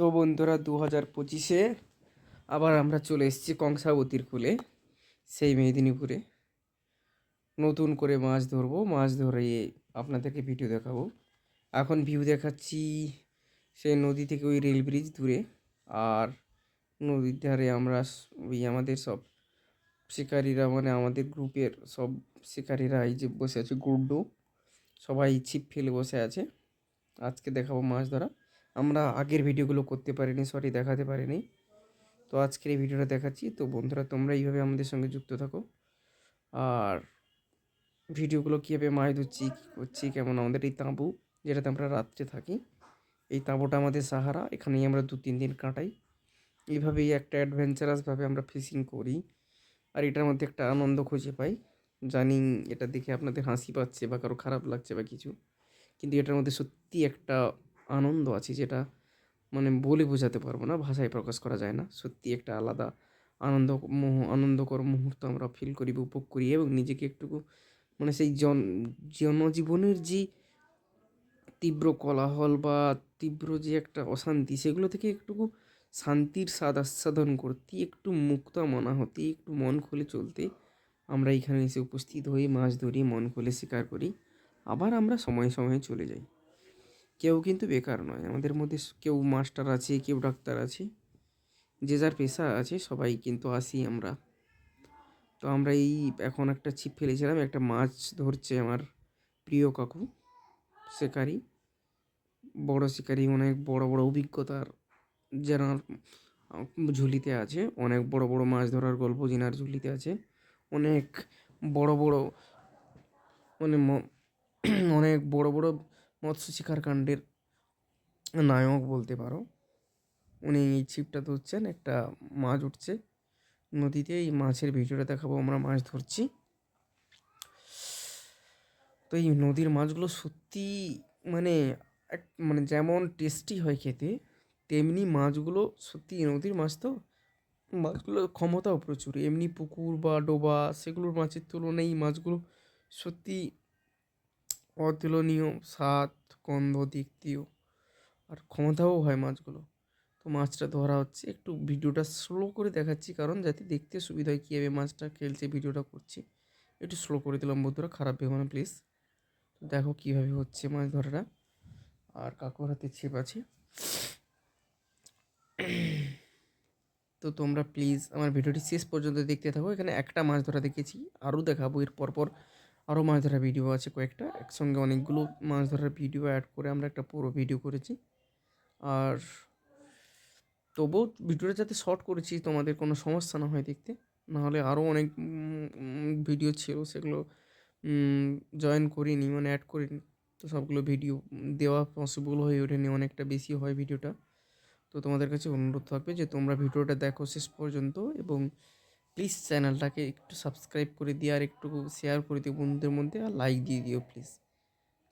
তো বন্ধুরা দু হাজার পঁচিশে আবার আমরা চলে এসেছি কংসাবতীর কুলে, সেই মেদিনীপুরে। নতুন করে মাছ ধরবো, মাছ ধরে আপনাদেরকে ভিডিও দেখাবো। এখন ভিউ দেখাচ্ছি সেই নদী থেকে ওই রেল ব্রিজ দূরে, আর নদীর ধারে আমরা ওই আমাদের সব শিকারীরা মানে আমাদের গ্রুপের সব শিকারীরা এই যে বসে আছে, গুড্ডু। সবাই ছিপ ফেলে বসে আছে। আজকে দেখাবো মাছ ধরা। আমরা আগের ভিডিওগুলো করতে পারিনি, সরি দেখাতে পারিনি। তো আজকের এই ভিডিওটা দেখাচ্ছি। তো বন্ধুরা, তোমরা এইভাবে আমাদের সঙ্গে যুক্ত থাকো। আর ভিডিওগুলো কীভাবে মাছ ধরছি কী করছি, কেমন আমাদের এই তাঁবু, যেটাতে আমরা রাত্রে থাকি, এই তাঁবুটা আমাদের সাহারা, এখানেই আমরা দু, তিন দিন কাটাই। এইভাবেই একটা অ্যাডভেঞ্চারাসভাবে আমরা ফিশিং করি। আর এটার মধ্যে একটা আনন্দ খুঁজে পাই। জানি এটা দেখে আপনাদের হাসি পাচ্ছে বা কারও খারাপ লাগছে বা কিছু। কিন্তু এটার মধ্যে সত্যি একটা আনন্দ আছে যেটা মানে বলে বোঝাতে পারব না, ভাষায় প্রকাশ করা যায় না। সত্যি একটা আলাদা আনন্দ, মোহ, আনন্দকর মুহূর্ত আমরা ফিল করি, উপভোগ করি এবং নিজেকে একটুকু মানে সেই জন, জনজীবনের যে তীব্র কোলাহল বা তীব্র যে একটা অশান্তি, সেগুলো থেকে একটুকু শান্তির স্বাদ আস্বাদন করতে, একটু মুক্ত মনা হতে, একটু মন খুলে চলতে আমরা এখানে এসে উপস্থিত হই, মাছ ধরি, মন খুলে শিকার করি। আবার আমরা সময়ে সময়ে চলে যাই। কেউ কিন্তু বেকার নয়। আমাদের মধ্যে কেউ মাস্টার আছে, কেউ ডাক্তার আছে। যে যার পেশা আছে, সবাই কিন্তু আসি আমরা। তো আমরা এই এখন একটা ছিপ ফেলেছিলাম, একটা মাছ ধরছে আমার প্রিয় কাকু শিকারি। বড় শিকারি, অনেক বড় বড় অভিজ্ঞতার যেনার ঝুলিতে আছে। অনেক বড় বড় মাছ ধরার গল্প জেনার ঝুলিতে আছে। অনেক বড় বড় মানে অনেক বড় বড় মৎস্য শিকার কাণ্ডের নায়ক বলতে পারো। উনি এই ছিপটা ধরছেন, একটা মাছ উঠছে নদীতে, এই মাছের ভিডিওটা দেখাবো, আমরা মাছ ধরছি। তো এই নদীর মাছগুলো সত্যি মানে এক মানে যেমন টেস্টি হয় খেতে, তেমনি মাছগুলো সত্যি নদীর মাছ তো মাছগুলোর ক্ষমতাও প্রচুর। এমনি পুকুর বা ডোবা, সেগুলোর মাছের তুলনায় এই মাছগুলো সত্যি অতুলনীয় স্বাদ গন্ধ দিক দিয়েও আর ক্ষমতাও হয় মাছগুলো। তো মাছটা ধরা হচ্ছে। একটু ভিডিওটা স্লো করে দেখাচ্ছি কারণ যাতে দেখতে সুবিধা হয় কীভাবে মাছটা খেলছে, ভিডিওটা করছি। একটু স্লো করে দিলাম বন্ধুরা, খারাপ ভেবো না প্লিজ তো দেখো কীভাবে হচ্ছে মাছ ধরাটা। আর কাকুর হাতে ছিপ আছে। তো তোমরা প্লিজ আমার ভিডিওটি শেষ পর্যন্ত দেখতে থাকো। এখানে একটা মাছ ধরা দেখেছি আরও দেখাবো এর পরপর। আরও মাছ ধরার ভিডিও আছে কয়েকটা। একসঙ্গে অনেকগুলো মাছ ধরার ভিডিও অ্যাড করে আমরা একটা পুরো ভিডিও করেছি। আর তবুও ভিডিওটা যাতে শর্ট করেছি, তোমাদের কোনো সমস্যা না হয় দেখতে। নাহলে আরও অনেক ভিডিও ছিল, সেগুলো জয়েন করিনি মানে অ্যাড করিনি। তো সবগুলো ভিডিও দেওয়া পসিবল হয়ে ওঠেনি, অনেকটা বেশি হয় ভিডিওটা তো তোমাদের কাছে অনুরোধ থাকবে যে তোমরা ভিডিওটা দেখো শেষ পর্যন্ত এবং প্লিজ চ্যানেলটাকে একটু সাবস্ক্রাইব করে দিয়ে আর একটু শেয়ার করে দিও বন্ধুদের মধ্যে আর লাইক দিয়ে দিও প্লিজ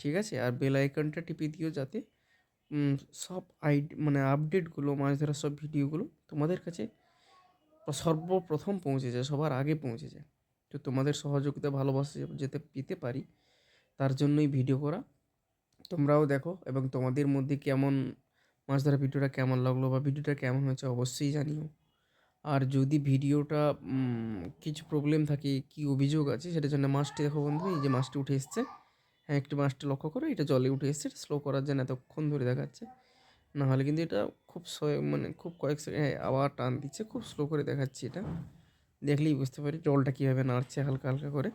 ঠিক আছে? আর বেল আইকনটা টিপে দিও যাতে সব আইড মানে আপডেটগুলো মাছ ধরার সব ভিডিওগুলো তোমাদের কাছে সর্বপ্রথম পৌঁছে যায়, সবার আগে পৌঁছে যায়। তো তোমাদের সহযোগিতা, ভালোবাসা যেতে পেতে পারি, তার জন্যই ভিডিও করা। তোমরাও দেখো এবং তোমাদের মধ্যে কেমন মাছ ধরা ভিডিওটা কেমন লাগল বা ভিডিওটা কেমন হয়েছে অবশ্যই জানিও। আর যদি ভিডিওটা কিছু প্রবলেম থাকে, কি অভিযোগ আছে সেটার জন্য মাছটি দেখো বন্ধু, এই যে মাছটি উঠে এসছে। হ্যাঁ একটু মাছটি লক্ষ্য করো, এটা জলে উঠে এসছে স্লো করার জন্য এতক্ষণ ধরে দেখাচ্ছে। না হলে কিন্তু এটা খুব মানে খুব কয়েক সেকেন্ড হ্যাঁ আবার টান দিচ্ছে, খুব স্লো করে দেখাচ্ছি এটা। দেখলেই বুঝতে পারি জলটা কীভাবে নাড়ছে হালকা হালকা করে।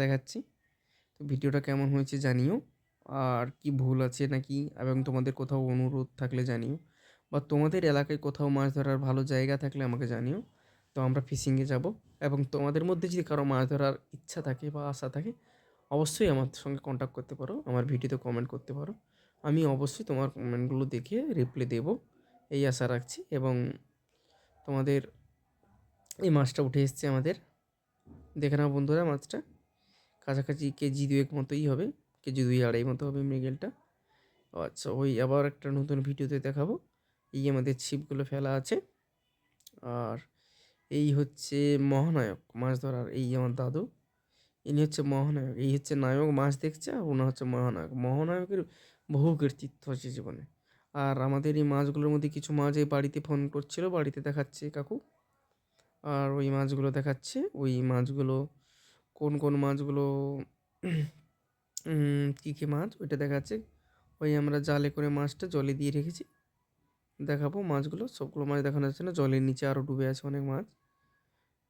দেখাচ্ছি। তো ভিডিওটা কেমন হয়েছে জানিও। আর কি ভুল আছে নাকি, এবং তোমাদের কোথাও অনুরোধ থাকলে জানিও। বা তোমাদের এলাকায় কোথাও মাছ ধরার ভালো জায়গা থাকলে আমাকে জানিও। তো আমরা ফিশিংয়ে যাব এবং তোমাদের মধ্যে যদি কারও মাছ ধরার ইচ্ছা থাকে বা আশা থাকে, অবশ্যই আমার সঙ্গে কন্ট্যাক্ট করতে পারো, আমার ভিডিওতে কমেন্ট করতে পারো। আমি অবশ্যই তোমার কমেন্টগুলো দেখে রিপ্লাই দেব, এই আশা রাখছি এবং তোমাদের এই মাছটা উঠে এসছে আমাদের। দেখে নাও বন্ধুরা মাছটা, কাছাকাছি কেজি দুয়েক মতোই হবে, কেজি দুই আড়াই মতো হবে মৃগেলটা। আচ্ছা ওই আবার একটা নতুন ভিডিওতে দেখাবো। এই আমাদের ছিপগুলো ফেলা আছে। আর এই হচ্ছে মহানায়ক মাছ ধরার এই আমার দাদু, ইনি হচ্ছে মহানায়ক, এই হচ্ছে নায়ক মাছ দেখছে আর ওনা হচ্ছে মহানায়ক। মহানায়কের বহু কৃতিত্ব আছে জীবনে। আর আমাদের এই মাছগুলোর মধ্যে কিছু মাছ এই বাড়িতে ফোন করছিল, বাড়িতে দেখাচ্ছে কাকু। আর ওই মাছগুলো দেখাচ্ছে, ওই মাছগুলো কোন কোন মাছগুলো কী কী মাছ ওইটা দেখাচ্ছে। ওই আমরা জালে করে মাছটা জলে দিয়ে রেখেছি। দেখাবো মাছগুলো। সবগুলো মাছ দেখানো যাচ্ছে না, জলের নিচে আরও ডুবে আছে অনেক মাছ।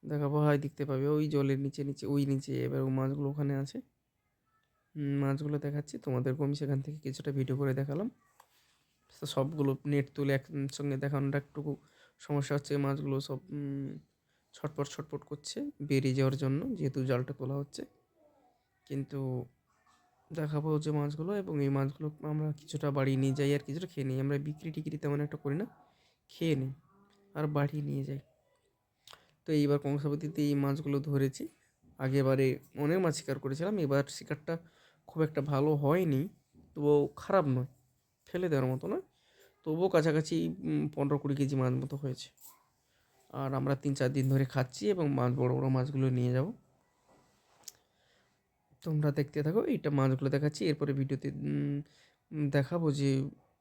দেখাবো, হয় দেখতে পাবে, ওই জলের নিচে নিচে, ওই নিচে, এবার ওই মাছগুলো ওখানে আছে। মাছগুলো দেখাচ্ছি, তোমাদেরকেও আমি সেখান থেকে কিছুটা ভিডিও করে দেখালাম। সবগুলো নেট তুলে একসঙ্গে দেখানোটা একটু সমস্যা হচ্ছে, মাছগুলো সব ছটপট ছটপট করছে, বেরিয়ে যাওয়ার জন্য, যেহেতু জালটা তোলা হচ্ছে। কিন্তু দেখাবো যে মাছগুলো এবং এই মাছগুলো আমরা কিছুটা বাড়ি নিয়ে যাই আর কিছুটা খেয়ে নিই। আমরা বিক্রি টিক্রি তেমন একটা করি না, খেয়ে নিই আর বাড়ি নিয়ে যাই। তো এইবার কংসাবতীতে এই মাছগুলো ধরেছি। আগেবারে অনেক মাছ শিকার করেছিলাম, এবার শিকারটা খুব একটা ভালো হয়নি, তবুও খারাপ নয়, ফেলে দেওয়ার মতো নয়। তবুও কাছাকাছি পনেরো কুড়ি কেজি মাছ মতো হয়েছে। আর আমরা তিন চার দিন ধরে খাচ্ছি এবং মাছ বড় বড় মাছগুলো নিয়ে যাব। তোমরা দেখতে থাকো, এইটা মাছগুলো দেখাচ্ছি, এরপরে ভিডিওতে দেখাবো যে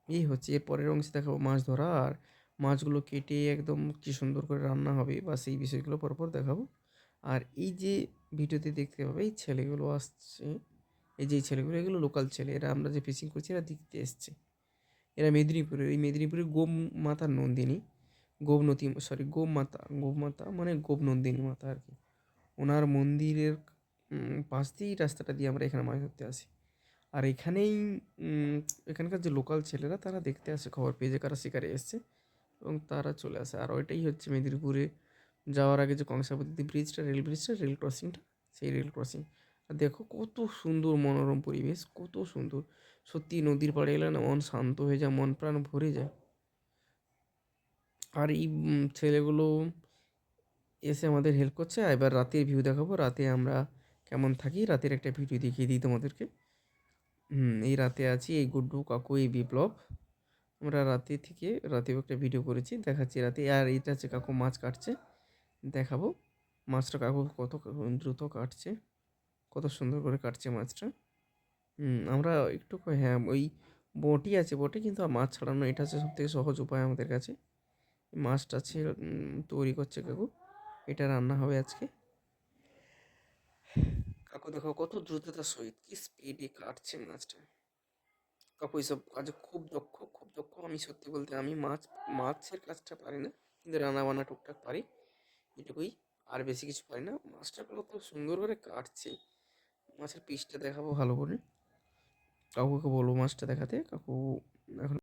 এই হচ্ছে, এর পরের অংশে দেখাবো মাছ ধরা, আর মাছগুলো কেটে একদম কি সুন্দর করে রান্না হবে, বা সেই বিষয়গুলো পরপর দেখাবো। আর এই যে ভিডিওতে দেখতে পাবে, এই ছেলেগুলো আসছে, এই যে ছেলেগুলো, এগুলো লোকাল ছেলে, এরা আমরা যে ফিশিং করছি, এরা দেখতে এসছে। এরা মেদিনীপুরের এই মেদিনীপুরের গোম মাতা নন্দিনী গোবনতী সরি গোপ মাতা গোপ মাতা মানে গোপ নন্দিনী মাতা আর কি। ওনার মন্দিরের পাশ দিয়েই রাস্তাটা দিয়ে আমরা এখানে মাছ ধরতে আসি। আর এখানেই এখানকার যে লোকাল ছেলেরা, তারা দেখতে আসে, খবর পেয়ে যে কারা শিকারে এসছে এবং তারা চলে আসে। আর ওইটাই হচ্ছে মেদিনীপুরে যাওয়ার আগে যে কংসাবতী ব্রিজটা রেল ব্রিজটা রেল ক্রসিংটা সেই রেল ক্রসিং আর দেখো কত সুন্দর মনোরম পরিবেশ, কত সুন্দর। সত্যি নদীর পাড়ে এলে না মন শান্ত হয়ে যায়, মন প্রাণ ভরে যায়। আর এই ছেলেগুলো এসে আমাদের হেল্প করছে। এবার রাতের ভিউ দেখাবো। রাতে আমরা কেমন থাকি? রাতের একটা ভিডিও দেখিয়ে দিই তোমাদেরকে। হুম, এই রাতে আছি এই গুড্ডু, কাকু, এই বিপ্লব। আমরা রাতে থেকে, রাতেও একটা ভিডিও করেছি, দেখাচ্ছি রাতে। আর এটা হচ্ছে কাকু মাছ কাটছে, দেখাবো। মাছটা কাকু কত দ্রুত কাটছে, কত সুন্দর করে কাটছে মাছটা। হুম, আমরা একটু হ্যাঁ ওই বটি আছে, বটে কিন্তু মাছ ছাড়ানো, এটা হচ্ছে সব থেকে সহজ উপায় আমাদের কাছে। মাছটা আছে তৈরি করছে কাকু। এটা রান্না হবে আজকে। দেখো কত দ্রুততার সহিত কি স্পিডে কাটছে মাছটা। কাকু, এইসব কাজে খুব দক্ষ খুব দক্ষ। আমি সত্যি বলতে, আমি মাছ, মাছের কাজটা পারি না, কিন্তু রান্না বান্না টুকটাক পারি। এটুকুই, আর বেশি কিছু পারি না। মাছটা কত সুন্দর করে কাটছে। মাছের পিসটা দেখাবো ভালো করে। কাকুকে বলব মাছটা দেখাতে। কাকু এখন